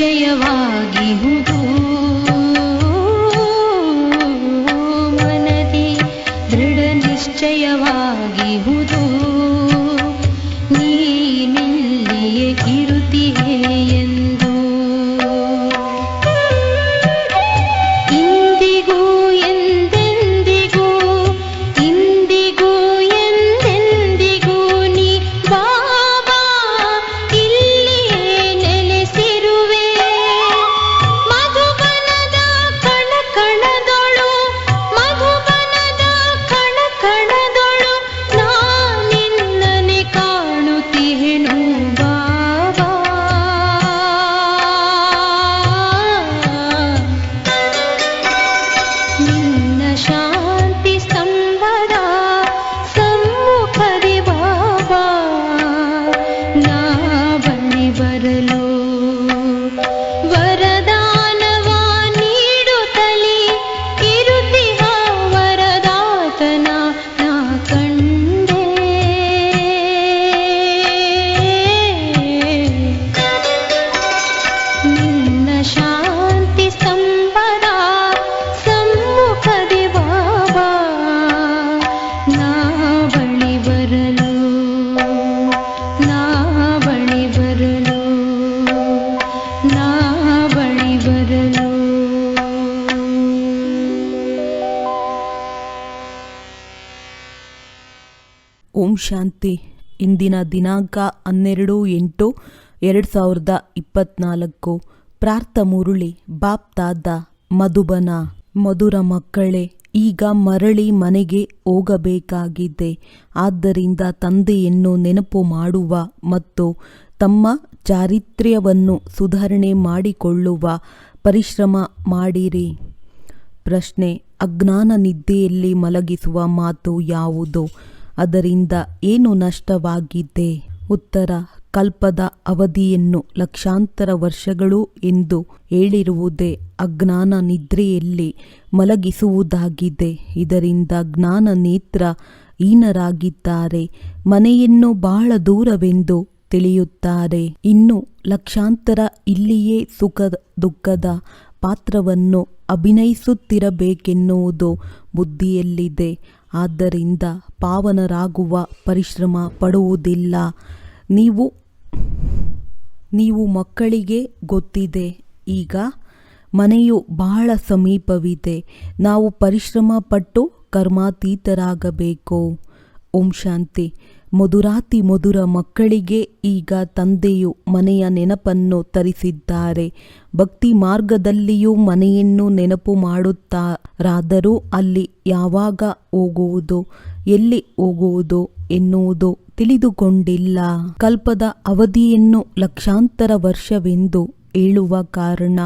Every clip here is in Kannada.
ನಿಶ್ಚಯವಾಗಿ ಹುದು ಓಂ ಶಾಂತಿ. ಇಂದಿನ ದಿನಾಂಕ ಹನ್ನೆರಡು ಎಂಟು ಎರಡು ಸಾವಿರದ ಇಪ್ಪತ್ನಾಲ್ಕು. ಪ್ರಾರ್ಥ ಮುರುಳಿ, ಬಾಪ್ ತಾದ ಮಧುಬನ. ಮಧುರ ಮಕ್ಕಳೇ, ಈಗ ಮರಳಿ ಮನೆಗೆ ಹೋಗಬೇಕಾಗಿದೆ. ಆದ್ದರಿಂದ ತಂದೆಯನ್ನು ನೆನಪು ಮಾಡುವ ಮತ್ತು ತಮ್ಮ ಚಾರಿತ್ರ್ಯವನ್ನು ಸುಧಾರಣೆ ಮಾಡಿಕೊಳ್ಳುವ ಪರಿಶ್ರಮ ಮಾಡಿರಿ. ಪ್ರಶ್ನೆ, ಅಜ್ಞಾನ ನಿದ್ದೆಯಲ್ಲಿ ಮಲಗಿಸುವ ಮಾತು ಯಾವುದು? ಅದರಿಂದ ಏನು ನಷ್ಟವಾಗಿದೆ ಉತ್ತರ, ಕಲ್ಪದ ಅವಧಿಯನ್ನು ಲಕ್ಷಾಂತರ ವರ್ಷಗಳು ಎಂದು ಹೇಳಿರುವುದೇ ಅಜ್ಞಾನ ನಿದ್ರೆಯಲ್ಲಿ ಮಲಗಿಸುವುದಾಗಿದೆ. ಇದರಿಂದ ಜ್ಞಾನ ನೇತ್ರ ಹೀನರಾಗಿದ್ದಾರೆ. ಮನೆಯನ್ನು ಬಹಳ ದೂರವೆಂದು ತಿಳಿಯುತ್ತಾರೆ. ಇನ್ನು ಲಕ್ಷಾಂತರ ಇಲ್ಲಿಯೇ ಸುಖ ದುಃಖದ ಪಾತ್ರವನ್ನು ಅಭಿನಯಿಸುತ್ತಿರಬೇಕೆನ್ನುವುದು ಬುದ್ಧಿಯಲ್ಲಿದೆ. ಆದ್ದರಿಂದ ಪಾವನರಾಗುವ ಪರಿಶ್ರಮ ಪಡುವುದಿಲ್ಲ. ನೀವು ನೀವು ಮಕ್ಕಳಿಗೆ ಗೊತ್ತಿದೆ. ಈಗ ಮನೆಯು ಬಹಳ ಸಮೀಪವಿದೆ. ನಾವು ಪರಿಶ್ರಮ ಪಟ್ಟು ಕರ್ಮಾತೀತರಾಗಬೇಕು. ಓಂ ಶಾಂತಿ. ಮಧುರಾತಿ ಮಧುರ ಮಕ್ಕಳಿಗೆ ಈಗ ತಂದೆಯು ಮನೆಯ ನೆನಪನ್ನು ತರಿಸಿದ್ದಾರೆ. ಭಕ್ತಿ ಮಾರ್ಗದಲ್ಲಿಯೂ ಮನೆಯನ್ನು ನೆನಪು ಮಾಡುತ್ತಾರಾದರೂ ಅಲ್ಲಿ ಯಾವಾಗ ಹೋಗುವುದು, ಎಲ್ಲಿ ಹೋಗುವುದು ಎನ್ನುವುದು ತಿಳಿದುಕೊಂಡಿಲ್ಲ. ಕಲ್ಪದ ಅವಧಿಯನ್ನು ಲಕ್ಷಾಂತರ ವರ್ಷವೆಂದು ಹೇಳುವ ಕಾರಣ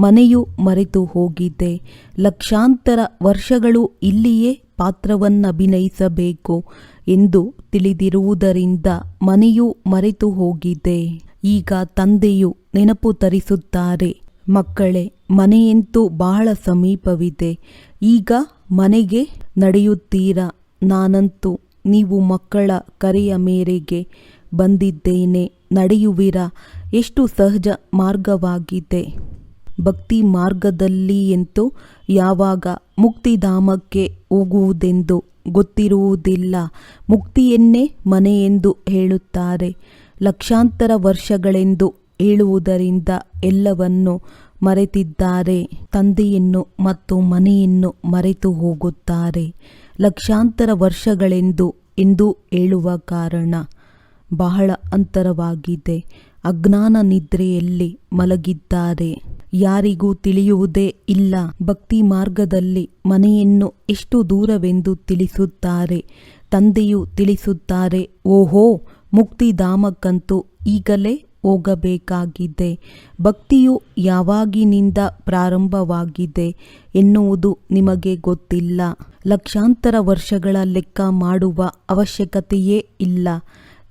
ಮನೆಯು ಮರೆತು ಹೋಗಿದೆ. ಲಕ್ಷಾಂತರ ವರ್ಷಗಳು ಇಲ್ಲಿಯೇ ಪಾತ್ರವನ್ನಭಿನಯಿಸಬೇಕು. ಎಂದು ತಿಳಿದಿರುವುದರಿಂದ ಮನೆಯು ಮರೆತು ಹೋಗಿದೆ. ಈಗ ತಂದೆಯು ನೆನಪು ತರಿಸುತ್ತಾರೆ, ಮಕ್ಕಳೇ, ಮನೆಯಂತೂ ಬಹಳ ಸಮೀಪವಿದೆ. ಈಗ ಮನೆಗೆ ನಡೆಯುತ್ತೀರಾ? ನಾನಂತೂ ನೀವು ಮಕ್ಕಳ ಕರೆಯ ಮೇರೆಗೆ ಬಂದಿದ್ದೇನೆ, ನಡೆಯುವಿರಾ? ಎಷ್ಟು ಸಹಜ ಮಾರ್ಗವಾಗಿದೆ. ಭಕ್ತಿ ಮಾರ್ಗದಲ್ಲಿ ಎಂತೋ ಯಾವಾಗ ಮುಕ್ತಿಧಾಮಕ್ಕೆ ಹೋಗುವುದೆಂದು ಗೊತ್ತಿರುವುದಿಲ್ಲ. ಮುಕ್ತಿಯನ್ನೇ ಎಂದು ಹೇಳುತ್ತಾರೆ. ಲಕ್ಷಾಂತರ ವರ್ಷಗಳೆಂದು ಹೇಳುವುದರಿಂದ ಎಲ್ಲವನ್ನು ಮರೆತಿದ್ದಾರೆ. ತಂದೆಯನ್ನು ಮತ್ತು ಮನೆಯನ್ನು ಮರೆತು ಹೋಗುತ್ತಾರೆ. ಲಕ್ಷಾಂತರ ವರ್ಷಗಳೆಂದು ಎಂದು ಹೇಳುವ ಕಾರಣ ಬಹಳ ಅಂತರವಾಗಿದೆ. ಅಜ್ಞಾನ ನಿದ್ರೆಯಲ್ಲಿ ಮಲಗಿದ್ದಾರೆ. ಯಾರಿಗೂ ತಿಳಿಯುವುದೇ ಇಲ್ಲ. ಭಕ್ತಿ ಮಾರ್ಗದಲ್ಲಿ ಮನೆಯನ್ನು ಎಷ್ಟು ದೂರವೆಂದು ತಿಳಿಸುತ್ತಾರೆ, ತಂದೆಯು ತಿಳಿಸುತ್ತಾರೆ, ಓಹೋ, ಮುಕ್ತಿಧಾಮಕ್ಕಂತೂ ಈಗಲೇ ಹೋಗಬೇಕಾಗಿದೆ. ಭಕ್ತಿಯು ಯಾವಾಗಿನಿಂದ ಪ್ರಾರಂಭವಾಗಿದೆ ಎನ್ನುವುದು ನಿಮಗೆ ಗೊತ್ತಿಲ್ಲ. ಲಕ್ಷಾಂತರ ವರ್ಷಗಳ ಲೆಕ್ಕ ಮಾಡುವ ಅವಶ್ಯಕತೆಯೇ ಇಲ್ಲ.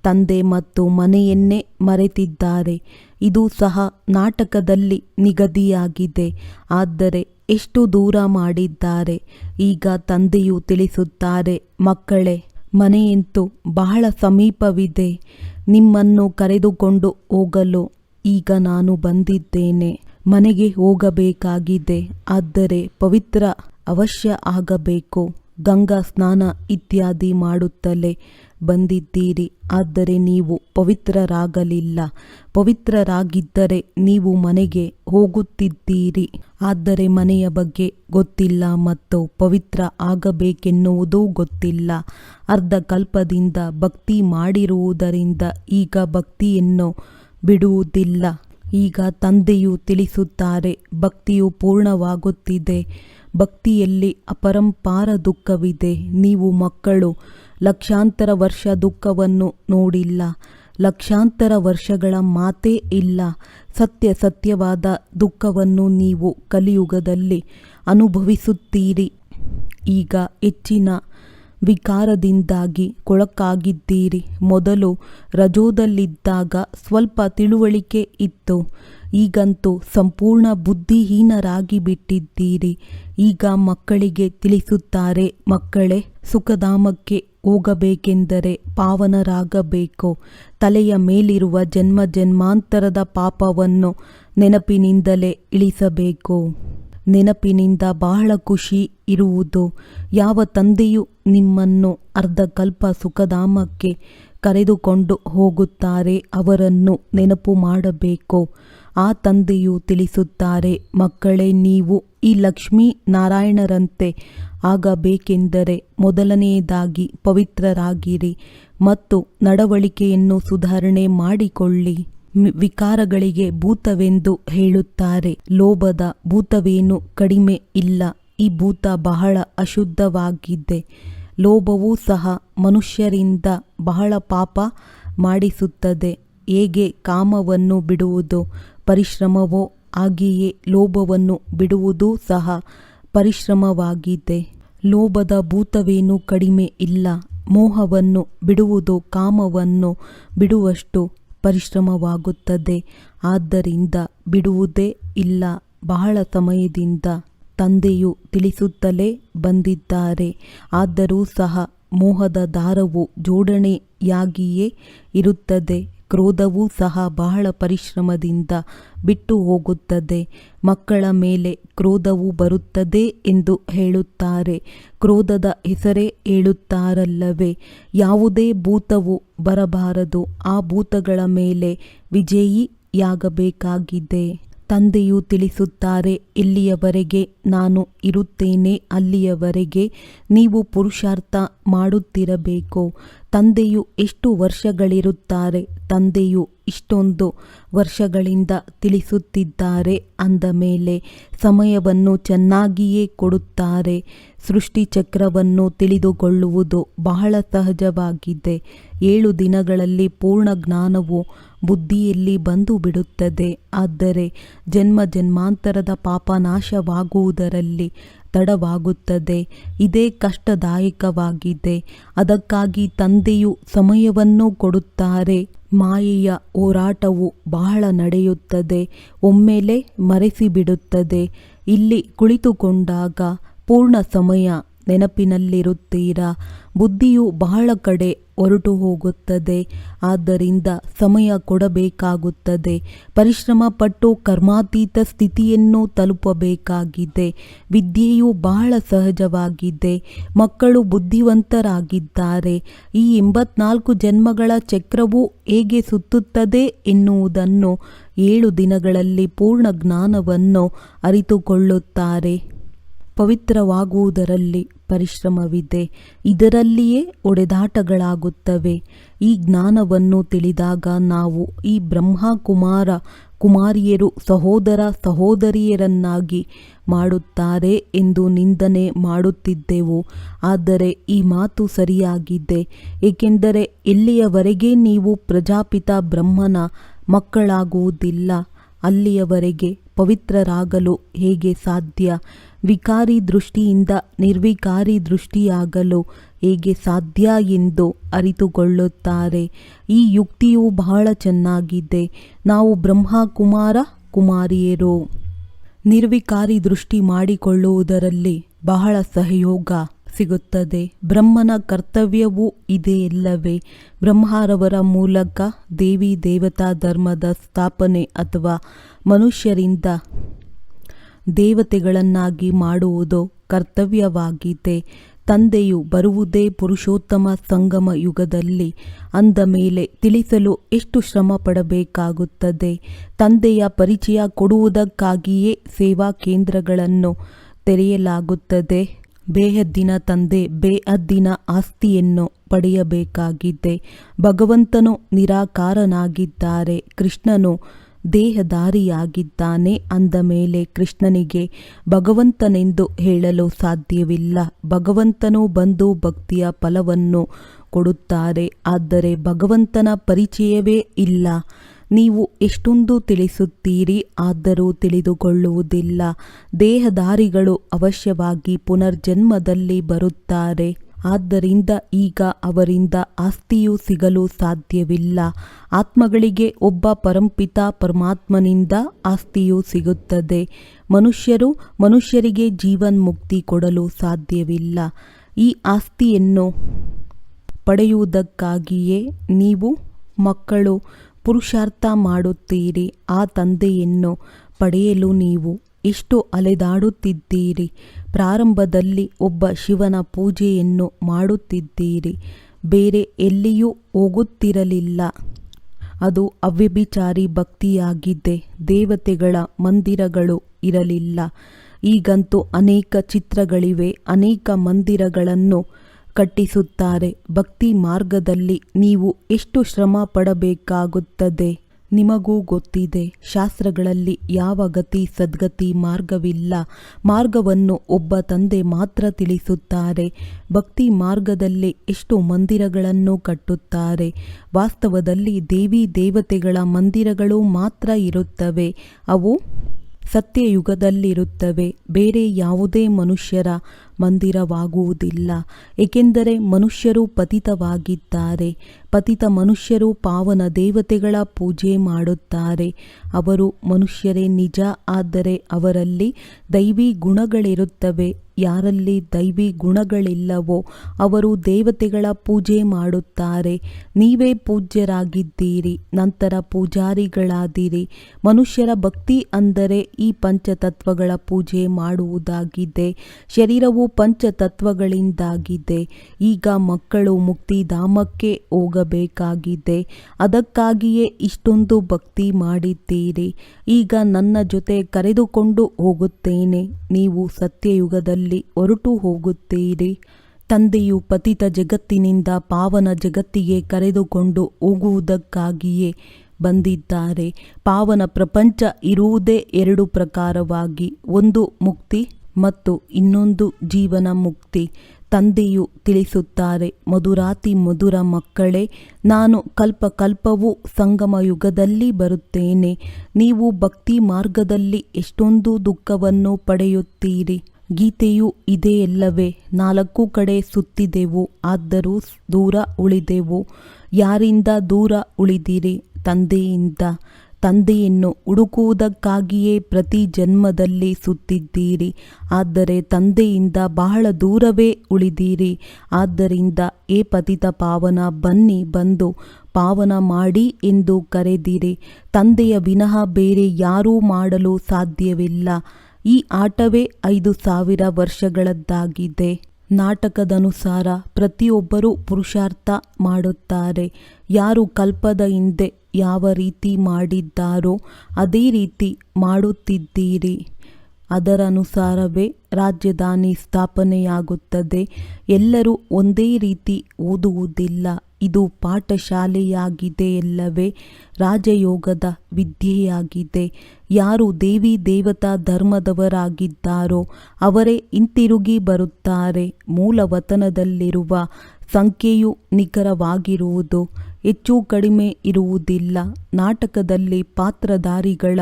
ತಂದೆ ಮತ್ತು ಮನೆಯನ್ನೇ ಮರೆತಿದ್ದಾರೆ. ಇದು ಸಹ ನಾಟಕದಲ್ಲಿ ನಿಗದಿಯಾಗಿದೆ. ಆದರೆ ಎಷ್ಟು ದೂರ ಮಾಡಿದ್ದಾರೆ? ಈಗ ತಂದೆಯು ತಿಳಿಸುತ್ತಾರೆ, ಮಕ್ಕಳೇ, ಮನೆಯಂತೂ ಬಹಳ ಸಮೀಪವಿದೆ. ನಿಮ್ಮನ್ನು ಕರೆದುಕೊಂಡು ಹೋಗಲು ಈಗ ನಾನು ಬಂದಿದ್ದೇನೆ. ಮನೆಗೆ ಹೋಗಬೇಕಾಗಿದೆ. ಆದರೆ ಪವಿತ್ರ ಅವಶ್ಯ ಆಗಬೇಕು. ಗಂಗಾ ಸ್ನಾನ ಇತ್ಯಾದಿ ಮಾಡುತ್ತಲೇ ಬಂದಿದ್ದೀರಿ. ಆದರೆ ನೀವು ಪವಿತ್ರರಾಗಲಿಲ್ಲ. ಪವಿತ್ರರಾಗಿದ್ದರೆ ನೀವು ಮನೆಗೆ ಹೋಗುತ್ತಿದ್ದೀರಿ. ಆದರೆ ಮನೆಯ ಬಗ್ಗೆ ಗೊತ್ತಿಲ್ಲ ಮತ್ತು ಪವಿತ್ರ ಆಗಬೇಕೆನ್ನುವುದೂ ಗೊತ್ತಿಲ್ಲ. ಅರ್ಧ ಕಲ್ಪದಿಂದ ಭಕ್ತಿ ಮಾಡಿರುವುದರಿಂದ ಈಗ ಭಕ್ತಿಯನ್ನು ಬಿಡುವುದಿಲ್ಲ. ಈಗ ತಂದೆಯು ತಿಳಿಸುತ್ತಾರೆ, ಭಕ್ತಿಯು ಪೂರ್ಣವಾಗುತ್ತಿದೆ. ಭಕ್ತಿಯಲ್ಲಿ ಅಪರಂಪಾರ ದುಃಖವಿದೆ. ನೀವು ಮಕ್ಕಳು, ಲಕ್ಷಾಂತರ ವರ್ಷ ದುಃಖವನ್ನು ನೋಡಿಲ್ಲ. ಲಕ್ಷಾಂತರ ವರ್ಷಗಳ ಮಾತೇ ಇಲ್ಲ. ಸತ್ಯ ಸತ್ಯವಾದ ದುಃಖವನ್ನು ನೀವು ಕಲಿಯುಗದಲ್ಲಿ ಅನುಭವಿಸುತ್ತೀರಿ. ಈಗ ಹೆಚ್ಚಿನ ವಿಕಾರದಿಂದಾಗಿ ಕೊಳಕಾಗಿದ್ದೀರಿ. ಮೊದಲು ರಜೋದಲ್ಲಿದ್ದಾಗ ಸ್ವಲ್ಪ ತಿಳುವಳಿಕೆ ಇತ್ತು. ಈಗಂತೂ ಸಂಪೂರ್ಣ ಬುದ್ಧಿಹೀನರಾಗಿ ಬಿಟ್ಟಿದ್ದೀರಿ ಈಗ ಮಕ್ಕಳಿಗೆ ತಿಳಿಸುತ್ತಾರೆ, ಮಕ್ಕಳೇ, ಸುಖಧಾಮಕ್ಕೆ ಹೋಗಬೇಕೆಂದರೆ ಪಾವನರಾಗಬೇಕು. ತಲೆಯ ಮೇಲಿರುವ ಜನ್ಮ ಜನ್ಮಾಂತರದ ಪಾಪವನ್ನು ನೆನಪಿನಿಂದಲೇ ಇಳಿಸಬೇಕು. ನೆನಪಿನಿಂದ ಬಹಳ ಖುಷಿ ಇರುವುದು. ಯಾವ ತಂದೆಯು ನಿಮ್ಮನ್ನು ಅರ್ಧಕಲ್ಪ ಸುಖಧಾಮಕ್ಕೆ ಕರೆದುಕೊಂಡು ಹೋಗುತ್ತಾರೆ, ಅವರನ್ನು ನೆನಪು ಮಾಡಬೇಕು. ಆ ತಂದೆಯು ತಿಳಿಸುತ್ತಾರೆ, ಮಕ್ಕಳೇ ನೀವು ಈ ಲಕ್ಷ್ಮೀ ನಾರಾಯಣರಂತೆ ಆಗಬೇಕೆಂದರೆ ಮೊದಲನೆಯದಾಗಿ ಪವಿತ್ರರಾಗಿರಿ ಮತ್ತು ನಡವಳಿಕೆಯನ್ನು ಸುಧಾರಣೆ ಮಾಡಿಕೊಳ್ಳಿ. ವಿಕಾರಗಳಿಗೆ ಭೂತವೆಂದು ಹೇಳುತ್ತಾರೆ. ಲೋಭದ ಭೂತವೇನು ಕಡಿಮೆ ಇಲ್ಲ. ಈ ಭೂತ ಬಹಳ ಅಶುದ್ಧವಾಗಿದೆ. ಲೋಭವೂ ಸಹ ಮನುಷ್ಯರಿಂದ ಬಹಳ ಪಾಪ ಮಾಡಿಸುತ್ತದೆ. ಹೇಗೆ ಕಾಮವನ್ನು ಬಿಡುವುದು? ಪರಿಶ್ರಮವೋ ಹಾಗೆಯೇ ಲೋಭವನ್ನು ಬಿಡುವುದೂ ಸಹ ಪರಿಶ್ರಮವಾಗಿದೆ. ಲೋಭದ ಭೂತವೇನು ಕಡಿಮೆ ಇಲ್ಲ. ಮೋಹವನ್ನು ಬಿಡುವುದು ಕಾಮವನ್ನು ಬಿಡುವಷ್ಟು ಪರಿಶ್ರಮವಾಗುತ್ತದೆ. ಆದ್ದರಿಂದ ಬಿಡುವುದೇ ಇಲ್ಲ. ಬಹಳ ಸಮಯದಿಂದ ತಂದೆಯು ತಿಳಿಸುತ್ತಲೇ ಬಂದಿದ್ದಾರೆ. ಆದರೂ ಸಹ ಮೋಹದ ದಾರವು ಜೋಡಣೆಯಾಗಿಯೇ ಇರುತ್ತದೆ. ಕ್ರೋಧವೂ ಸಹ ಬಹಳ ಪರಿಶ್ರಮದಿಂದ ಬಿಟ್ಟು ಹೋಗುತ್ತದೆ. ಮಕ್ಕಳ ಮೇಲೆ ಕ್ರೋಧವು ಬರುತ್ತದೆ ಎಂದು ಹೇಳುತ್ತಾರೆ. ಕ್ರೋಧದ ಹೆಸರೇ ಹೇಳುತ್ತಾರಲ್ಲವೇ ಯಾವುದೇ ಭೂತವು ಬರಬಾರದು. ಆ ಭೂತಗಳ ಮೇಲೆ ವಿಜಯಿಯಾಗಬೇಕಾಗಿದೆ. ತಂದೆಯು ತಿಳಿಸುತ್ತಾರೆ, ಇಲ್ಲಿಯವರೆಗೆ ನಾನು ಇರುತ್ತೇನೆ, ಅಲ್ಲಿಯವರೆಗೆ ನೀವು ಪುರುಷಾರ್ಥ ಮಾಡುತ್ತಿರಬೇಕು. ತಂದೆಯು ಎಷ್ಟು ವರ್ಷಗಳಿರುತ್ತಾರೆ, ತಂದೆಯು ಇಷ್ಟೊಂದು ವರ್ಷಗಳಿಂದ ತಿಳಿಸುತ್ತಿದ್ದಾರೆ ಅಂದ ಮೇಲೆ ಸಮಯವನ್ನು ಚೆನ್ನಾಗಿಯೇ ಕೊಡುತ್ತಾರೆ. ಸೃಷ್ಟಿ ಚಕ್ರವನ್ನು ತಿಳಿದುಕೊಳ್ಳುವುದು ಬಹಳ ಸಹಜವಾಗಿದೆ. ಏಳು ದಿನಗಳಲ್ಲಿ ಪೂರ್ಣ ಜ್ಞಾನವು ಬುದ್ಧಿಯಲ್ಲಿ ಬಂದು ಬಿಡುತ್ತದೆ. ಆದರೆ ಜನ್ಮ ಜನ್ಮಾಂತರದ ಪಾಪ ನಾಶವಾಗುವುದರಲ್ಲಿ ತಡವಾಗುತ್ತದೆ. ಇದೇ ಕಷ್ಟದಾಯಕವಾಗಿದೆ. ಅದಕ್ಕಾಗಿ ತಂದೆಯು ಸಮಯವನ್ನು ಕೊಡುತ್ತಾರೆ. ಮಾಯೆಯ ಹೋರಾಟವು ಬಹಳ ನಡೆಯುತ್ತದೆ. ಒಮ್ಮೆಲೆ ಮರೆಸಿಬಿಡುತ್ತದೆ. ಇಲ್ಲಿ ಕುಳಿತುಕೊಂಡಾಗ ಪೂರ್ಣ ಸಮಯ ನೆನಪಿನಲ್ಲಿರುತ್ತೀರಾ? ಬುದ್ಧಿಯು ಬಹಳ ಕಡೆ ಹೊರಟು ಹೋಗುತ್ತದೆ. ಆದ್ದರಿಂದ ಸಮಯ ಕೊಡಬೇಕಾಗುತ್ತದೆ. ಪರಿಶ್ರಮ ಪಟ್ಟು ಕರ್ಮಾತೀತ ಸ್ಥಿತಿಯನ್ನು ತಲುಪಬೇಕಾಗಿದೆ. ವಿದ್ಯೆಯು ಬಹಳ ಸಹಜವಾಗಿದೆ. ಮಕ್ಕಳು ಬುದ್ಧಿವಂತರಾಗಿದ್ದಾರೆ. ಈ ಎಂಬತ್ನಾಲ್ಕು ಜನ್ಮಗಳ ಚಕ್ರವು ಹೇಗೆ ಸುತ್ತುತ್ತದೆ ಎನ್ನುವುದನ್ನು ಏಳು ದಿನಗಳಲ್ಲಿ ಪೂರ್ಣ ಜ್ಞಾನವನ್ನು ಅರಿತುಕೊಳ್ಳುತ್ತಾರೆ. ಪವಿತ್ರವಾಗುವುದರಲ್ಲಿ ಪರಿಶ್ರಮವಿದೆ. ಇದರಲ್ಲಿಯೇ ಒಡೆದಾಟಗಳಾಗುತ್ತವೆ. ಈ ಜ್ಞಾನವನ್ನು ತಿಳಿದಾಗ ನಾವು ಈ ಬ್ರಹ್ಮ ಕುಮಾರ ಕುಮಾರಿಯರು ಸಹೋದರ ಸಹೋದರಿಯರನ್ನಾಗಿ ಮಾಡುತ್ತಾರೆ ಎಂದು ನಿಂದನೆ ಮಾಡುತ್ತಿದ್ದೆವು. ಆದರೆ ಈ ಮಾತು ಸರಿಯಾಗಿದೆ. ಏಕೆಂದರೆ ಇಲ್ಲಿಯವರೆಗೆ ನೀವು ಪ್ರಜಾಪಿತ ಬ್ರಹ್ಮನ ಮಕ್ಕಳಾಗುವುದಿಲ್ಲ, ಅಲ್ಲಿಯವರೆಗೆ ಪವಿತ್ರರಾಗಲು ಹೇಗೆ ಸಾಧ್ಯ? ವಿಕಾರಿ ದೃಷ್ಟಿಯಿಂದ ನಿರ್ವಿಕಾರಿ ದೃಷ್ಟಿಯಾಗಲು ಹೇಗೆ ಸಾಧ್ಯ ಎಂದು ಅರಿತುಕೊಳ್ಳುತ್ತಾರೆ. ಈ ಯುಕ್ತಿಯು ಬಹಳ ಚೆನ್ನಾಗಿದೆ. ನಾವು ಬ್ರಹ್ಮ ಕುಮಾರ ಕುಮಾರಿಯರು. ನಿರ್ವಿಕಾರಿ ದೃಷ್ಟಿ ಮಾಡಿಕೊಳ್ಳುವುದರಲ್ಲಿ ಬಹಳ ಸಹಯೋಗ ಸಿಗುತ್ತದೆ. ಬ್ರಹ್ಮನ ಕರ್ತವ್ಯವೂ ಇದೆಯಲ್ಲವೇ ಬ್ರಹ್ಮರವರ ಮೂಲಕ ದೇವಿ ದೇವತಾ ಧರ್ಮದ ಸ್ಥಾಪನೆ ಅಥವಾ ಮನುಷ್ಯರಿಂದ ದೇವತೆಗಳನ್ನಾಗಿ ಮಾಡುವುದು ಕರ್ತವ್ಯವಾಗಿದೆ ತಂದೆಯು ಬರುವುದೇ ಪುರುಷೋತ್ತಮ ಸಂಗಮ ಯುಗದಲ್ಲಿ. ಅಂದ ಮೇಲೆ ತಿಳಿಸಲು ಎಷ್ಟು ಶ್ರಮ ಪಡಬೇಕಾಗುತ್ತದೆ ತಂದೆಯ ಪರಿಚಯ ಕೊಡುವುದಕ್ಕಾಗಿಯೇ ಸೇವಾ ಕೇಂದ್ರಗಳನ್ನು ತೆರೆಯಲಾಗುತ್ತದೆ. ಬೇಹದ್ದಿನ ತಂದೆ ಬೇಹದ್ದಿನ ಆಸ್ತಿಯನ್ನು ಪಡೆಯಬೇಕಾಗಿದೆ. ಭಗವಂತನು ನಿರಾಕಾರನಾಗಿದ್ದಾರೆ. ಕೃಷ್ಣನು ದೇಹಧಾರಿಯಾಗಿದ್ದಾನೆ ಅಂದ ಮೇಲೆ ಕೃಷ್ಣನಿಗೆ, ಭಗವಂತನೆಂದು ಹೇಳಲು ಸಾಧ್ಯವಿಲ್ಲ. ಭಗವಂತನು ಬಂದು ಭಕ್ತಿಯ ಫಲವನ್ನು ಕೊಡುತ್ತಾರೆ. ಆದರೆ ಭಗವಂತನ ಪರಿಚಯವೇ ಇಲ್ಲ. ನೀವು ಎಷ್ಟೊಂದು ತಿಳಿಸುತ್ತೀರಿ ಆದರೂ ತಿಳಿದುಕೊಳ್ಳುವುದಿಲ್ಲ. ದೇಹಧಾರಿಗಳು ಅವಶ್ಯವಾಗಿ ಪುನರ್ಜನ್ಮದಲ್ಲಿ ಬರುತ್ತಾರೆ. ಆದ್ದರಿಂದ ಈಗ ಅವರಿಂದ ಆಸ್ತಿಯು ಸಿಗಲು ಸಾಧ್ಯವಿಲ್ಲ. ಆತ್ಮಗಳಿಗೆ ಒಬ್ಬ ಪರಂಪಿತ ಪರಮಾತ್ಮನಿಂದ ಆಸ್ತಿಯು ಸಿಗುತ್ತದೆ. ಮನುಷ್ಯರು ಮನುಷ್ಯರಿಗೆ ಜೀವನ್ಮುಕ್ತಿ ಕೊಡಲು ಸಾಧ್ಯವಿಲ್ಲ. ಈ ಆಸ್ತಿಯನ್ನು ಪಡೆಯುವುದಕ್ಕಾಗಿಯೇ ನೀವು ಮಕ್ಕಳು ಪುರುಷಾರ್ಥ ಮಾಡುತ್ತೀರಿ. ಆ ತಂದೆಯನ್ನು ಪಡೆಯಲು ನೀವು ಎಷ್ಟು ಅಲೆದಾಡುತ್ತಿದ್ದೀರಿ? ಪ್ರಾರಂಭದಲ್ಲಿ ಒಬ್ಬ ಶಿವನ ಪೂಜೆಯನ್ನು ಮಾಡುತ್ತಿದ್ದೀರಿ. ಬೇರೆ ಎಲ್ಲಿಯೂ ಹೋಗುತ್ತಿರಲಿಲ್ಲ. ಅದು ಅವ್ಯಭಿಚಾರಿ ಭಕ್ತಿಯಾಗಿದೆ. ದೇವತೆಗಳ ಮಂದಿರಗಳು ಇರಲಿಲ್ಲ. ಈಗಂತೂ ಅನೇಕ ಚಿತ್ರಗಳಿವೆ. ಅನೇಕ ಮಂದಿರಗಳನ್ನು ಕಟ್ಟಿಸುತ್ತಾರೆ. ಭಕ್ತಿ ಮಾರ್ಗದಲ್ಲಿ ನೀವು ಎಷ್ಟು ಶ್ರಮ ಪಡಬೇಕಾಗುತ್ತದೆ? ನಿಮಗೂ ಗೊತ್ತಿದೆ, ಶಾಸ್ತ್ರಗಳಲ್ಲಿ ಯಾವ ಗತಿ ಸದ್ಗತಿ ಮಾರ್ಗವಿಲ್ಲ. ಮಾರ್ಗವನ್ನು ಒಬ್ಬ ತಂದೆ ಮಾತ್ರ ತಿಳಿಸುತ್ತಾರೆ. ಭಕ್ತಿ ಮಾರ್ಗದಲ್ಲಿ ಎಷ್ಟು ಮಂದಿರಗಳನ್ನು ಕಟ್ಟುತ್ತಾರೆ. ವಾಸ್ತವದಲ್ಲಿ ದೇವಿ ದೇವತೆಗಳ ಮಂದಿರಗಳು ಮಾತ್ರ ಇರುತ್ತವೆ. ಅವು ಸತ್ಯಯುಗದಲ್ಲಿರುತ್ತವೆ. ಬೇರೆ ಯಾವುದೇ ಮನುಷ್ಯರ ಮಂದಿರವಾಗುವುದಿಲ್ಲ. ಏಕೆಂದರೆ ಮನುಷ್ಯರು ಪತಿತವಾಗಿದ್ದಾರೆ. ಪತಿತ ಮನುಷ್ಯರು ಪಾವನ ದೇವತೆಗಳ ಪೂಜೆ ಮಾಡುತ್ತಾರೆ. ಅವರು ಮನುಷ್ಯರೇ ನಿಜ, ಆದರೆ ಅವರಲ್ಲಿ ದೈವಿ ಗುಣಗಳಿರುತ್ತವೆ. ಯಾರಲ್ಲಿ ದೈವಿ ಗುಣಗಳಿಲ್ಲವೋ ಅವರು ದೇವತೆಗಳ ಪೂಜೆ ಮಾಡುತ್ತಾರೆ. ನೀವೇ ಪೂಜ್ಯರಾಗಿದ್ದೀರಿ, ನಂತರ ಪೂಜಾರಿಗಳಾದಿರಿ. ಮನುಷ್ಯರ ಭಕ್ತಿ ಅಂದರೆ ಈ ಪಂಚತತ್ವಗಳ ಪೂಜೆ ಮಾಡುವುದಾಗಿದೆ. ಶರೀರವು ಪಂಚತತ್ವಗಳಿಂದಾಗಿದೆ. ಈಗ ಮಕ್ಕಳು ಮುಕ್ತಿಧಾಮಕ್ಕೆ ಹೋಗಬೇಕಾಗಿದೆ ಅದಕ್ಕಾಗಿಯೇ ಇಷ್ಟೊಂದು ಭಕ್ತಿ ಮಾಡಿದ್ದೀರಿ. ಈಗ ನನ್ನ ಜೊತೆ ಕರೆದುಕೊಂಡು ಹೋಗುತ್ತೇನೆ. ನೀವು ಸತ್ಯಯುಗದಲ್ಲಿ ಹೊರಟು ಹೋಗುತ್ತೀರಿ. ತಂದೆಯು ಪತಿತ ಜಗತ್ತಿನಿಂದ ಪಾವನ ಜಗತ್ತಿಗೆ ಕರೆದುಕೊಂಡು ಹೋಗುವುದಕ್ಕಾಗಿಯೇ ಬಂದಿದ್ದಾರೆ. ಪಾವನ ಪ್ರಪಂಚ ಇರುವುದೇ ಎರಡು ಪ್ರಕಾರವಾಗಿ, ಒಂದು ಮುಕ್ತಿ ಮತ್ತು ಇನ್ನೊಂದು ಜೀವನ ಮುಕ್ತಿ. ತಂದೆಯು ತಿಳಿಸುತ್ತಾರೆ, ಮಧುರಾತಿ ಮಧುರ ಮಕ್ಕಳೇ, ನಾನು ಕಲ್ಪ ಕಲ್ಪವೂ ಸಂಗಮ ಯುಗದಲ್ಲಿ ಬರುತ್ತೇನೆ. ನೀವು ಭಕ್ತಿ ಮಾರ್ಗದಲ್ಲಿ ಎಷ್ಟೊಂದು ದುಃಖವನ್ನು ಪಡೆಯುತ್ತೀರಿ. ಗೀತೆಯು ಇದೆಯಲ್ಲವೇ ನಾಲ್ಕು ಕಡೆ ಸುತ್ತಿದೆವು, ಆದರೂ ದೂರ ಉಳಿದೆವು. ಯಾರಿಂದ ದೂರ ಉಳಿದಿರಿ? ತಂದೆಯಿಂದ. ತಂದೆಯನ್ನು ಹುಡುಕುವುದಕ್ಕಾಗಿಯೇ ಪ್ರತಿ ಜನ್ಮದಲ್ಲಿ ಸುತ್ತಿದ್ದೀರಿ. ಆದರೆ ತಂದೆಯಿಂದ ಬಹಳ ದೂರವೇ ಉಳಿದೀರಿ. ಆದ್ದರಿಂದ ಏ ಪತಿತ ಪಾವನ, ಬನ್ನಿ ಬಂದು ಪಾವನ ಮಾಡಿ ಎಂದು ಕರೆದಿರಿ. ತಂದೆಯ ವಿನಃ ಬೇರೆ ಯಾರೂ ಮಾಡಲು ಸಾಧ್ಯವಿಲ್ಲ. ಈ ಆಟವೇ ಐದು ಸಾವಿರ ವರ್ಷಗಳದ್ದಾಗಿದೆ. ನಾಟಕದನುಸಾರ ಪ್ರತಿಯೊಬ್ಬರೂ ಪುರುಷಾರ್ಥ ಮಾಡುತ್ತಾರೆ. ಯಾರು ಕಲ್ಪದ ಹಿಂದೆ ಯಾವ ರೀತಿ ಮಾಡಿದ್ದಾರೋ ಅದೇ ರೀತಿ ಮಾಡುತ್ತಿದ್ದೀರಿ. ಅದರನುಸಾರವೇ ರಾಜಧಾನಿ ಸ್ಥಾಪನೆಯಾಗುತ್ತದೆ. ಎಲ್ಲರೂ ಒಂದೇ ರೀತಿ ಓದುವುದಿಲ್ಲ. ಇದು ಪಾಠಶಾಲೆಯಾಗಿದೆ ಎಲ್ಲವೇ ರಾಜಯೋಗದ ವಿದ್ಯೆಯಾಗಿದೆ. ಯಾರು ದೇವಿ ದೇವತಾ ಧರ್ಮದವರಾಗಿದ್ದಾರೋ ಅವರೇ ಹಿಂತಿರುಗಿ ಬರುತ್ತಾರೆ. ಮೂಲ ವತನದಲ್ಲಿರುವ ಸಂಖ್ಯೆಯು ನಿಖರವಾಗಿರುವುದು ಹೆಚ್ಚು ಕಡಿಮೆ ಇರುವುದಿಲ್ಲ. ನಾಟಕದಲ್ಲಿ ಪಾತ್ರಧಾರಿಗಳ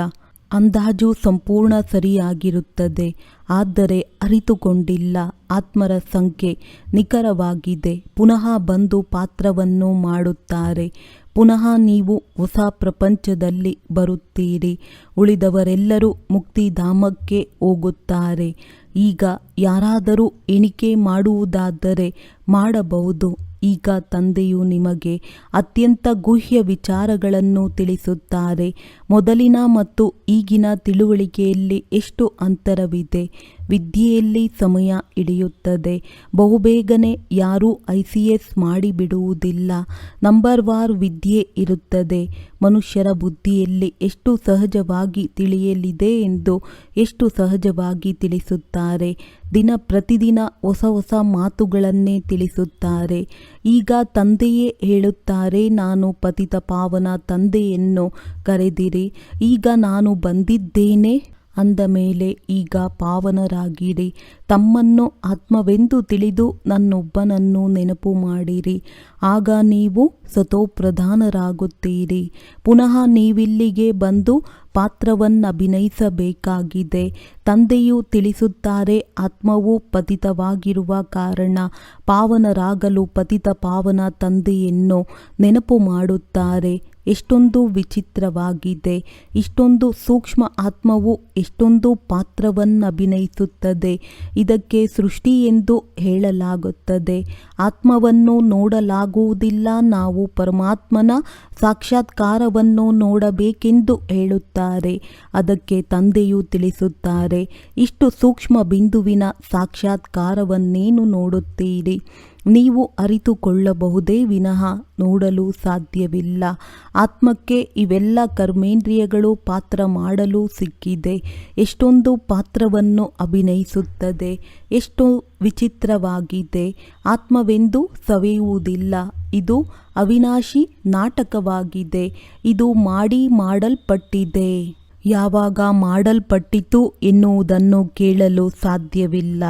ಅಂದಾಜು ಸಂಪೂರ್ಣ ಸರಿಯಾಗಿರುತ್ತದೆ. ಆದರೆ ಅರಿತುಕೊಂಡಿಲ್ಲ. ಆತ್ಮರ ಸಂಖ್ಯೆ ನಿಖರವಾಗಿದೆ. ಪುನಃ ಬಂದು ಪಾತ್ರವನ್ನು ಮಾಡುತ್ತಾರೆ. ಪುನಃ ನೀವು ಹೊಸ ಪ್ರಪಂಚದಲ್ಲಿ ಬರುತ್ತೀರಿ. ಉಳಿದವರೆಲ್ಲರೂ ಮುಕ್ತಿಧಾಮಕ್ಕೆ ಹೋಗುತ್ತಾರೆ. ಈಗ ಯಾರಾದರೂ ಎಣಿಕೆ ಮಾಡುವುದಾದರೆ ಮಾಡಬಹುದು. ಈಗ ತಂದೆಯು ನಿಮಗೆ ಅತ್ಯಂತ ಗುಹ್ಯ ವಿಚಾರಗಳನ್ನು ತಿಳಿಸುತ್ತಾರೆ. ಮೊದಲಿನ ಮತ್ತು ಈಗಿನ ತಿಳುವಳಿಕೆಯಲ್ಲಿ ಎಷ್ಟು ಅಂತರವಿದೆ? ವಿದ್ಯೆಯಲ್ಲಿ ಸಮಯ ಹಿಡಿಯುತ್ತದೆ. ಬಹುಬೇಗನೆ ಯಾರೂ ಐ ಸಿ ಎಸ್ ಮಾಡಿಬಿಡುವುದಿಲ್ಲ. ನಂಬರ್ ವಾರ್ ವಿದ್ಯೆ ಇರುತ್ತದೆ. ಮನುಷ್ಯರ ಬುದ್ಧಿಯಲ್ಲಿ ಎಷ್ಟು ಸಹಜವಾಗಿ ತಿಳಿಯಲಿದೆ ಎಂದು ಎಷ್ಟು ಸಹಜವಾಗಿ ತಿಳಿಸುತ್ತಾರೆ. ದಿನ ಪ್ರತಿದಿನ ಹೊಸ ಹೊಸ ಮಾತುಗಳನ್ನೇ ತಿಳಿಸುತ್ತಾರೆ. ಈಗ ತಂದೆಯೇ ಹೇಳುತ್ತಾರೆ, ನಾನು ಪತಿತ ಪಾವನ ತಂದೆಯನ್ನು ಕರೆದಿರಿ. ಈಗ ನಾನು ಬಂದಿದ್ದೇನೆ. ಅಂದ ಮೇಲೆ ಈಗ ಪಾವನರಾಗಿರಿ. ತಮ್ಮನ್ನು ಆತ್ಮವೆಂದು ತಿಳಿದು ನನ್ನೊಬ್ಬನನ್ನು ನೆನಪು ಮಾಡಿರಿ. ಆಗ ನೀವು ಸತೋಪ್ರಧಾನರಾಗುತ್ತೀರಿ. ಪುನಃ ನೀವಿಲ್ಲಿಗೆ ಬಂದು ಪಾತ್ರವನ್ನಭಿನಯಿಸಬೇಕಾಗಿದೆ ತಂದೆಯು ತಿಳಿಸುತ್ತಾರೆ, ಆತ್ಮವು ಪತಿತವಾಗಿರುವ ಕಾರಣ. ಪಾವನರಾಗಲು ಪತಿತ ಪಾವನ ತಂದೆಯನ್ನು ನೆನಪು ಮಾಡುತ್ತಾರೆ. ಎಷ್ಟೊಂದು ವಿಚಿತ್ರವಾಗಿದೆ, ಇಷ್ಟೊಂದು ಸೂಕ್ಷ್ಮ ಆತ್ಮವು ಎಷ್ಟೊಂದು ಪಾತ್ರವನ್ನಭಿನಯಿಸುತ್ತದೆ ಇದಕ್ಕೆ ಸೃಷ್ಟಿ ಎಂದು ಹೇಳಲಾಗುತ್ತದೆ. ಆತ್ಮವನ್ನು ನೋಡಲಾಗುವುದಿಲ್ಲ, ನಾವು ಪರಮಾತ್ಮನ ಸಾಕ್ಷಾತ್ಕಾರವನ್ನು ನೋಡಬೇಕೆಂದು ಹೇಳುತ್ತಾರೆ, ಅದಕ್ಕೆ ತಂದೆಯು ತಿಳಿಸುತ್ತಾರೆ, ಇಷ್ಟು ಸೂಕ್ಷ್ಮ ಬಿಂದುವಿನ ಸಾಕ್ಷಾತ್ಕಾರವನ್ನೇನು ನೋಡುತ್ತೀರಿ? ನೀವು ಅರಿತುಕೊಳ್ಳಬಹುದೇ ವಿನಃ ನೋಡಲು ಸಾಧ್ಯವಿಲ್ಲ. ಆತ್ಮಕ್ಕೆ ಇವೆಲ್ಲ ಕರ್ಮೇಂದ್ರಿಯಗಳು ಪಾತ್ರ ಮಾಡಲು ಸಿಕ್ಕಿದೆ. ಎಷ್ಟೊಂದು ಪಾತ್ರವನ್ನು ಅಭಿನಯಿಸುತ್ತದೆ. ಎಷ್ಟು ವಿಚಿತ್ರವಾಗಿದೆ. ಆತ್ಮವೆಂದು ಸವೆಯುವುದಿಲ್ಲ. ಇದು ಅವಿನಾಶಿ ನಾಟಕವಾಗಿದೆ. ಇದು ಮಾಡಿ ಮಾಡಲ್ಪಟ್ಟಿದೆ. ಯಾವಾಗ ಮಾಡಲ್ಪಟ್ಟಿತು ಎನ್ನುವುದನ್ನು ಕೇಳಲು ಸಾಧ್ಯವಿಲ್ಲ.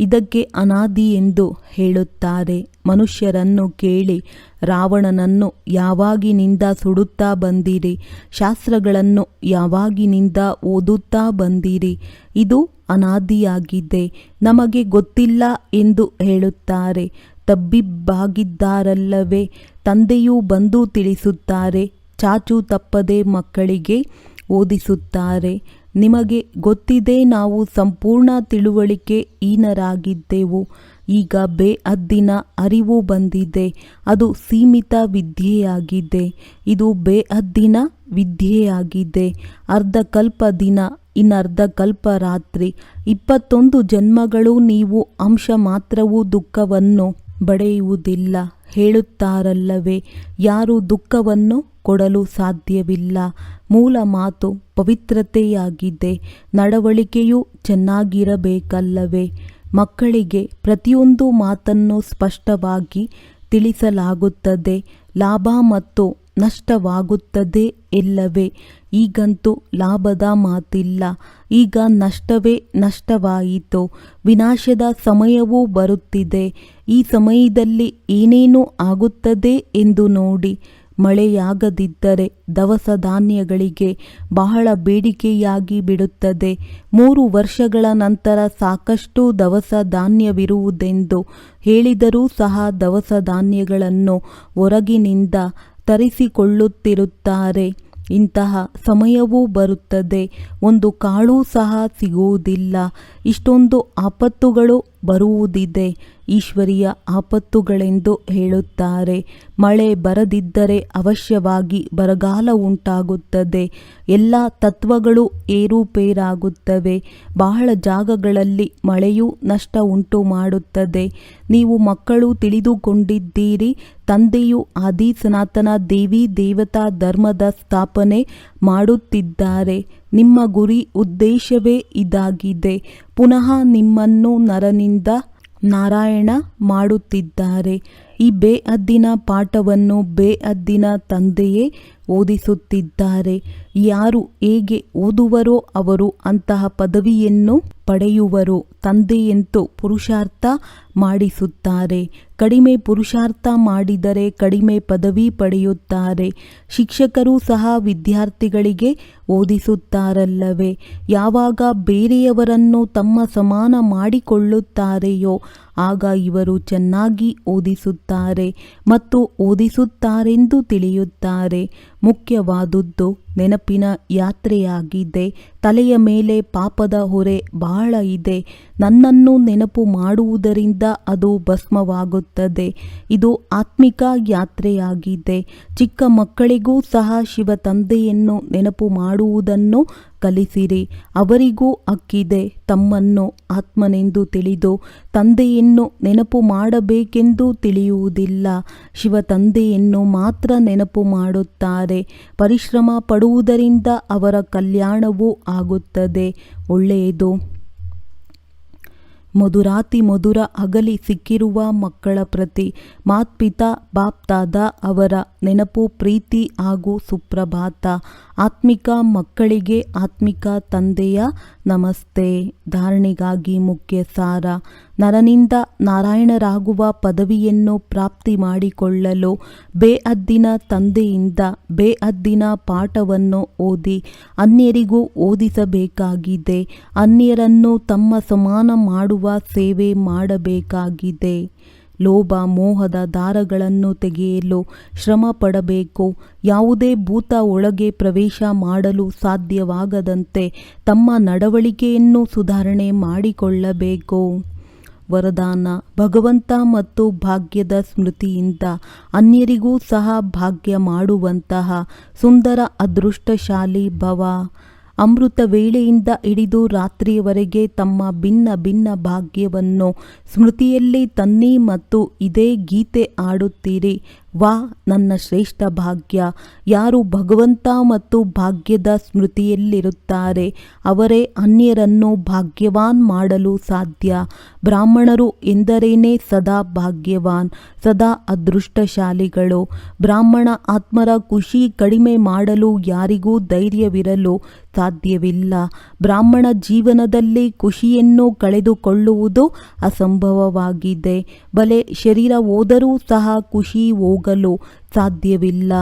ಇದಕ್ಕೆ ಅನಾದಿ ಎಂದು ಹೇಳುತ್ತಾರೆ. ಮನುಷ್ಯರನ್ನು ಕೇಳಿ ರಾವಣನನ್ನು ಯಾವಾಗಿನಿಂದ ಸುಡುತ್ತಾ ಬಂದಿರಿ? ಶಾಸ್ತ್ರಗಳನ್ನು ಯಾವಾಗಿನಿಂದ ಓದುತ್ತಾ ಬಂದಿರಿ? ಇದು ಅನಾದಿಯಾಗಿದೆ. ನಮಗೆ ಗೊತ್ತಿಲ್ಲ ಎಂದು ಹೇಳುತ್ತಾರೆ. ತಬ್ಬಿಬ್ಬಾಗಿದ್ದಾರಲ್ಲವೇ? ತಂದೆಯೂ ಬಂದು ತಿಳಿಸುತ್ತಾರೆ. ಚಾಚು ತಪ್ಪದೆ ಮಕ್ಕಳಿಗೆ ಓದಿಸುತ್ತಾರೆ. ನಿಮಗೆ ಗೊತ್ತಿದೆ ನಾವು ಸಂಪೂರ್ಣ ತಿಳುವಳಿಕೆ ಈನರಾಗಿದ್ದೆವು ಈಗ ಬೇಅದ್ದಿನ ಅರಿವು ಬಂದಿದೆ. ಅದು ಸೀಮಿತ ವಿದ್ಯೆಯಾಗಿದೆ. ಇದು ಬೇಅದ್ದಿನ ವಿದ್ಯೆಯಾಗಿದೆ. ಅರ್ಧಕಲ್ಪ ದಿನ ಇನ್ನರ್ಧ ಕಲ್ಪ ರಾತ್ರಿ. ಇಪ್ಪತ್ತೊಂದು ಜನ್ಮಗಳು ನೀವು ಅಂಶ ಮಾತ್ರವೂ ದುಃಖವನ್ನು ಬಡೆಯುವುದಿಲ್ಲ. ಹೇಳುತ್ತಾರಲ್ಲವೇ, ಯಾರು ದುಃಖವನ್ನು ಕೊಡಲು ಸಾಧ್ಯವಿಲ್ಲ. ಮೂಲ ಮಾತು ಪವಿತ್ರತೆಯಾಗಿದೆ. ನಡವಳಿಕೆಯೂ ಚೆನ್ನಾಗಿರಬೇಕಲ್ಲವೇ? ಮಕ್ಕಳಿಗೆ ಪ್ರತಿಯೊಂದು ಮಾತನ್ನು ಸ್ಪಷ್ಟವಾಗಿ ತಿಳಿಸಲಾಗುತ್ತದೆ. ಲಾಭ ಮತ್ತು ನಷ್ಟವಾಗುತ್ತದೆ ಇಲ್ಲವೇ ಈಗಂತೂ ಲಾಭದ ಮಾತಿಲ್ಲ. ಈಗ ನಷ್ಟವೇ ನಷ್ಟವಾಯಿತು. ವಿನಾಶದ ಸಮಯವೂ ಬರುತ್ತಿದೆ. ಈ ಸಮಯದಲ್ಲಿ ಏನೇನು ಆಗುತ್ತದೆ ಎಂದು ನೋಡಿ. ಮಳೆಯಾಗದಿದ್ದರೆ ದವಸ ಧಾನ್ಯಗಳಿಗೆ ಬಹಳ ಬೇಡಿಕೆಯಾಗಿ ಬಿಡುತ್ತದೆ. ಮೂರು ವರ್ಷಗಳ ನಂತರ ಸಾಕಷ್ಟು ದವಸ ಧಾನ್ಯವಿರುವುದೆಂದು ಹೇಳಿದರೂ ಸಹ ದವಸ ಧಾನ್ಯಗಳನ್ನು ಹೊರಗಿನಿಂದ ತರಿಸಿಕೊಳ್ಳುತ್ತಿರುತ್ತಾರೆ. ಇಂತಹ ಸಮಯವೂ ಬರುತ್ತದೆ. ಒಂದು ಕಾಳು ಸಹ ಸಿಗುವುದಿಲ್ಲ. ಇಷ್ಟೊಂದು ಆಪತ್ತುಗಳು ಬರುವುದಿದೆ. ಈಶ್ವರಿಯ ಆಪತ್ತುಗಳೆಂದು ಹೇಳುತ್ತಾರೆ. ಮಳೆ ಬರದಿದ್ದರೆ ಅವಶ್ಯವಾಗಿ ಬರಗಾಲ ಉಂಟಾಗುತ್ತದೆ. ಎಲ್ಲ ತತ್ವಗಳು ಏರುಪೇರಾಗುತ್ತವೆ. ಬಹಳ ಜಾಗಗಳಲ್ಲಿ ಮಳೆಯೂ ನಷ್ಟ ಉಂಟು ಮಾಡುತ್ತದೆ ನೀವು ಮಕ್ಕಳು ತಿಳಿದುಕೊಂಡಿದ್ದೀರಿ. ತಂದೆಯು ಆದಿ ಸನಾತನ ದೇವಿ ದೇವತಾ ಧರ್ಮದ ಸ್ಥಾಪನೆ ಮಾಡುತ್ತಿದ್ದಾರೆ. ನಿಮ್ಮ ಗುರಿ ಉದ್ದೇಶವೇ ಇದಾಗಿದೆ. ಪುನಃ ನಿಮ್ಮನ್ನು ನರನಿಂದ ನಾರಾಯಣ ಮಾಡುತ್ತಿದ್ದಾರೆ. ಈ ಬೇಅದ್ದಿನ ಪಾಠವನ್ನು ಬೇಅದ್ದಿನ ತಂದೆಯೇ ಓದಿಸುತ್ತಿದ್ದಾರೆ. ಯಾರು ಹೇಗೆ ಓದುವರೋ ಅವರು ಅಂತಹ ಪದವಿಯನ್ನು ಪಡೆಯುವರು ತಂದೆಯಂತೂ ಪುರುಷಾರ್ಥ ಮಾಡಿಸುತ್ತಾರೆ. ಕಡಿಮೆ ಪುರುಷಾರ್ಥ ಮಾಡಿದರೆ ಕಡಿಮೆ ಪದವಿ ಪಡೆಯುತ್ತಾರೆ. ಶಿಕ್ಷಕರು ಸಹ ವಿದ್ಯಾರ್ಥಿಗಳಿಗೆ ಓದಿಸುತ್ತಾರಲ್ಲವೇ? ಯಾವಾಗ ಬೇರೆಯವರನ್ನು ತಮ್ಮ ಸಮಾನ ಮಾಡಿಕೊಳ್ಳುತ್ತಾರೆಯೋ, ಆಗ ಇವರು ಚೆನ್ನಾಗಿ ಓದಿಸುತ್ತಾರೆ ಮತ್ತು ಓದಿಸುತ್ತಾರೆಂದು ತಿಳಿಯುತ್ತಾರೆ. ಮುಖ್ಯವಾದುದು ನೆನಪಿನ ಯಾತ್ರೆಯಾಗಿದೆ. ತಲೆಯ ಮೇಲೆ ಪಾಪದ ಹೊರೆ ಬಹಳ ಇದೆ. ನನ್ನನ್ನು ನೆನಪು ಮಾಡುವುದರಿಂದ ಅದು ಭಸ್ಮವಾಗುತ್ತದೆ. ಇದು ಆತ್ಮಿಕ ಯಾತ್ರೆಯಾಗಿದೆ. ಚಿಕ್ಕ ಮಕ್ಕಳಿಗೂ ಸಹ ಶಿವ ತಂದೆಯನ್ನು ನೆನಪು ಮಾಡುವುದನ್ನು ಕಲಿಸಿರಿ. ಅವರಿಗೂ ಅಕ್ಕಿದೆ. ತಮ್ಮನ್ನು ಆತ್ಮನೆಂದು ತಿಳಿದು ತಂದೆಯನ್ನು ನೆನಪು ಮಾಡಬೇಕೆಂದು ತಿಳಿಯುವುದಿಲ್ಲ. ಶಿವ ತಂದೆಯನ್ನು ಮಾತ್ರ ನೆನಪು ಮಾಡುತ್ತಾರೆ. ಪರಿಶ್ರಮ ಪಡುವುದರಿಂದ ಅವರ ಕಲ್ಯಾಣವೂ ಆಗುತ್ತದೆ. ಒಳ್ಳೆಯದು. ಮಧುರಾತಿ ಮಧುರ ಅಗಲಿ ಸಿಕ್ಕಿರುವ ಮಕ್ಕಳ ಪ್ರತಿ ಮಾತ್ಪಿತಾ, ಬಾಪ್ತಾದ ಅವರ ನೆನಪು ಪ್ರೀತಿ ಹಾಗೂ ಸುಪ್ರಭಾತ. ಆತ್ಮಿಕ ಮಕ್ಕಳಿಗೆ ಆತ್ಮಿಕ ತಂದೆಯ ನಮಸ್ತೆ. ಧಾರಣೆಗಾಗಿ ಮುಖ್ಯ ಸಾರ ನರನಿಂದ ನಾರಾಯಣರಾಗುವ ಪದವಿಯನ್ನು ಪ್ರಾಪ್ತಿ ಮಾಡಿಕೊಳ್ಳಲು ಬೇಅದ್ದಿನ ತಂದೆಯಿಂದ ಬೇಅದ್ದಿನ ಪಾಠವನ್ನು ಓದಿ ಅನ್ಯರಿಗೂ ಓದಿಸಬೇಕಾಗಿದೆ. ಅನ್ಯರನ್ನು ತಮ್ಮ ಸಮಾನ ಮಾಡುವ ಸೇವೆ ಮಾಡಬೇಕಾಗಿದೆ. ಲೋಭ, ಮೋಹದ ದಾರಗಳನ್ನು ತೆಗೆಯಲು ಶ್ರಮ ಪಡಬೇಕು. ಯಾವುದೇ ಭೂತ ಒಳಗೆ ಪ್ರವೇಶ ಮಾಡಲು ಸಾಧ್ಯವಾಗದಂತೆ ತಮ್ಮ ನಡವಳಿಕೆಯನ್ನು ಸುಧಾರಣೆ ಮಾಡಿಕೊಳ್ಳಬೇಕು. ವರದಾನ, ಭಗವಂತ ಮತ್ತು ಭಾಗ್ಯದ ಸ್ಮೃತಿಯಿಂದ ಅನ್ಯರಿಗೂ ಸಹ ಭಾಗ್ಯ ಮಾಡುವಂತಹ ಸುಂದರ ಅದೃಷ್ಟಶಾಲಿ ಭವ. ಅಮೃತ ವೇಳೆಯಿಂದ ಹಿಡಿದು ರಾತ್ರಿಯವರೆಗೆ ತಮ್ಮ ಭಿನ್ನ ಭಿನ್ನ ಭಾಗ್ಯವನ್ನು ಸ್ಮೃತಿಯಲ್ಲಿ ತನ್ನಿ ಮತ್ತು ಇದೇ ಗೀತೆ ಆಡುತ್ತೀರಿ ವಾ, ನನ್ನ ಶ್ರೇಷ್ಠ ಭಾಗ್ಯ. ಯಾರು ಭಗವಂತ ಮತ್ತು ಭಾಗ್ಯದ ಸ್ಮೃತಿಯಲ್ಲಿರುತ್ತಾರೆ, ಅವರೇ ಅನ್ಯರನ್ನು ಭಾಗ್ಯವಾನ್ ಮಾಡಲು ಸಾಧ್ಯ. ಬ್ರಾಹ್ಮಣರು ಎಂದರೇನೆ ಸದಾ ಭಾಗ್ಯವಾನ್, ಸದಾ ಅದೃಷ್ಟಶಾಲಿಗಳು. ಬ್ರಾಹ್ಮಣ ಆತ್ಮರ ಖುಷಿ ಕಡಿಮೆ ಮಾಡಲು ಯಾರಿಗೂ ಧೈರ್ಯವಿರಲು ಸಾಧ್ಯವಿಲ್ಲ. ಬ್ರಾಹ್ಮಣ ಜೀವನದಲ್ಲಿ ಖುಷಿಯನ್ನು ಕಳೆದುಕೊಳ್ಳುವುದು ಅಸಂಭವವಾಗಿದೆ. ಬಲೆ ಶರೀರ ಹೋದರೂ ಸಹ ಖುಷಿ ಹೋಗಲು ಸಾಧ್ಯವಿಲ್ಲ.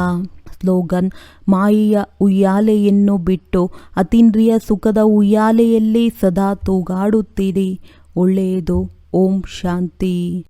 ಸ್ಲೋಗನ್ ಮಾಯೆಯ ಉಯ್ಯಾಲೆಯನ್ನು ಬಿಟ್ಟು ಅತೀಂದ್ರಿಯ ಸುಖದ ಉಯ್ಯಾಲೆಯಲ್ಲಿ ಸದಾ ತೂಗಾಡುತ್ತೀರಿ. ಒಳ್ಳೆಯದು. ಓಂ ಶಾಂತಿ.